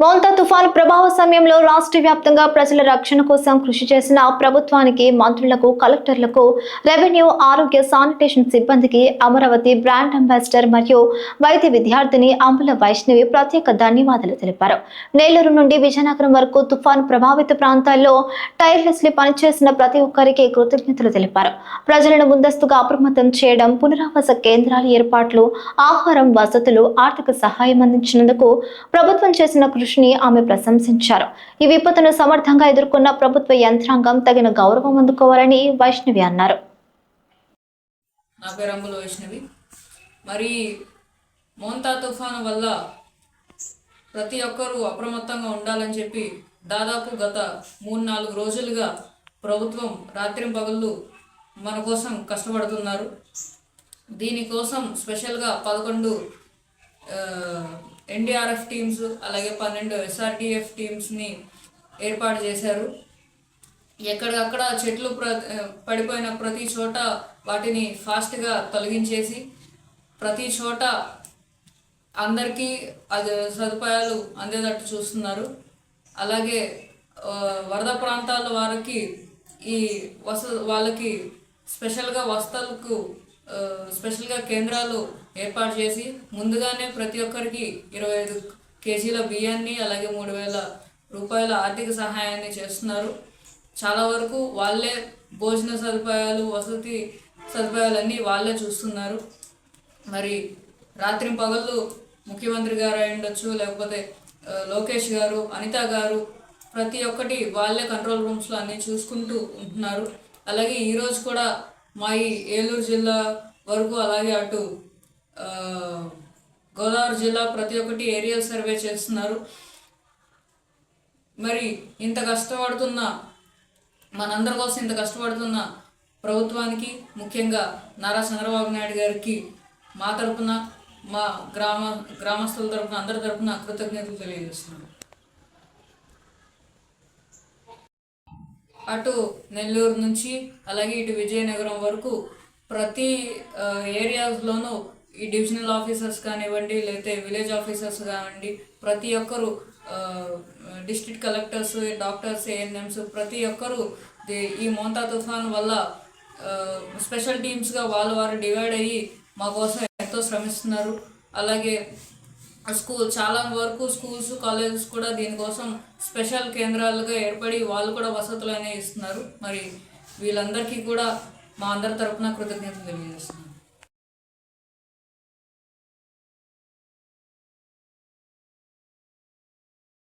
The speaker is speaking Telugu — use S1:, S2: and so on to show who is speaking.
S1: మౌంతా తుఫాను ప్రభావ సమయంలో రాష్ట్ర వ్యాప్తంగా ప్రజల రక్షణ కోసం కృషి చేసిన ప్రభుత్వానికి మంత్రులకు కలెక్టర్లకు రెవెన్యూ ఆరోగ్య శానిటేషన్ సిబ్బందికి అమరావతి బ్రాండ్ అంబాసిడర్ మరియు వైద్య విద్యార్థిని అంబుల వైష్ణవి ప్రత్యేక ధన్యవాదాలు తెలిపారు. నెల్లూరు నుండి విజయనగరం వరకు తుఫాను ప్రభావిత ప్రాంతాల్లో టైర్లెస్లీ పనిచేసిన ప్రతి ఒక్కరికి కృతజ్ఞతలు తెలిపారు. ప్రజలను ముందస్తుగా అప్రమత్తం చేయడం పునరావాస కేంద్రాల ఏర్పాట్లు ఆహారం వసతులు ఆర్థిక సహాయం అందించినందుకు ప్రభుత్వం చేసిన కృషిని ఆమె ప్రశంసించారు. ఈ విపత్తును సమర్థంగా ఎదుర్కొన్న ప్రభుత్వ యంత్రాంగం తగిన గౌరవం అందుకోవాలని వైష్ణవి అన్నారు.
S2: నా పేరు అమ్ముల వైష్ణవి. మరి మోంతా తుఫాను వల్ల ప్రతి ఒక్కరూ అప్రమత్తంగా ఉండాలని చెప్పి దాదాపు గత మూడు నాలుగు రోజులుగా ప్రభుత్వం రాత్రి పగళ్ళు మన కోసం కష్టపడుతున్నారు. దీనికోసం స్పెషల్గా పదకొండు ఎన్డీఆర్ఎఫ్ టీమ్స్ అలాగే పన్నెండు ఎస్ఆర్డిఎఫ్ టీమ్స్ని ఏర్పాటు చేశారు. ఎక్కడికక్కడ చెట్లు ప్ర పడిపోయిన ప్రతి చోట వాటిని ఫాస్ట్గా తొలగించేసి ప్రతి చోట అందరికీ అది సదుపాయాలు అందేటట్టు చూస్తున్నారు. అలాగే వరద ప్రాంతాల వారికి ఈ వస వాళ్ళకి స్పెషల్గా వసతులకు స్పెషల్గా కేంద్రాలు ఏర్పాటు చేసి ముందుగానే ప్రతి ఒక్కరికి ఇరవై ఐదు కేజీల బియ్యాన్ని అలాగే మూడు వేల రూపాయల ఆర్థిక సహాయాన్ని చేస్తున్నారు. చాలా వరకు వాళ్ళే భోజన సదుపాయాలు వసతి సదుపాయాలన్నీ వాళ్ళే చూస్తున్నారు. మరి రాత్రి పగళ్ళు ముఖ్యమంత్రి గారు అయి ఉండొచ్చు లేకపోతే లోకేష్ గారు అనిత గారు ప్రతి ఒక్కటి వాళ్ళే కంట్రోల్ రూమ్స్లో అన్నీ చూసుకుంటూ ఉంటున్నారు. అలాగే ఈరోజు కూడా మా ఈ ఏలూరు జిల్లా వరకు అలాగే అటు గోదావరి జిల్లా ప్రతి ఒక్కటి ఏరియల్ సర్వే చేస్తున్నారు. మరి ఇంత కష్టపడుతున్న మనందరి కోసం ఇంత కష్టపడుతున్న ప్రభుత్వానికి ముఖ్యంగా నారా చంద్రబాబు నాయుడు గారికి మా తరపున మా గ్రామ గ్రామస్తుల తరపున అందరి తరపున కృతజ్ఞతలు తెలియజేస్తున్నాను. అటు నెల్లూరు నుంచి అలాగే ఇటు విజయనగరం వరకు ప్రతి ఏరియాస్లోనూ ఈ డివిజనల్ ఆఫీసర్స్ కానివ్వండి లేకపోతే విలేజ్ ఆఫీసర్స్ కానివ్వండి ప్రతి ఒక్కరు డిస్ట్రిక్ట్ కలెక్టర్స్ డాక్టర్స్ ఏఎన్ఎంస్ ప్రతి ఒక్కరు ఈ మోంతా తుఫాన్ వల్ల స్పెషల్ టీమ్స్గా వాళ్ళు వారు డివైడ్ అయ్యి మా కోసం ఎంతో శ్రమిస్తున్నారు. అలాగే స్కూల్ చాలా వరకు స్కూల్స్ కాలేజెస్ కూడా దీనికోసం స్పెషల్ కేంద్రాలుగా ఏర్పడి వాళ్ళు కూడా వసతులు అనేవి ఇస్తున్నారు. మరి వీళ్ళందరికీ కూడా మా అందరి తరఫున కృతజ్ఞతలు తెలియజేస్తున్నాను.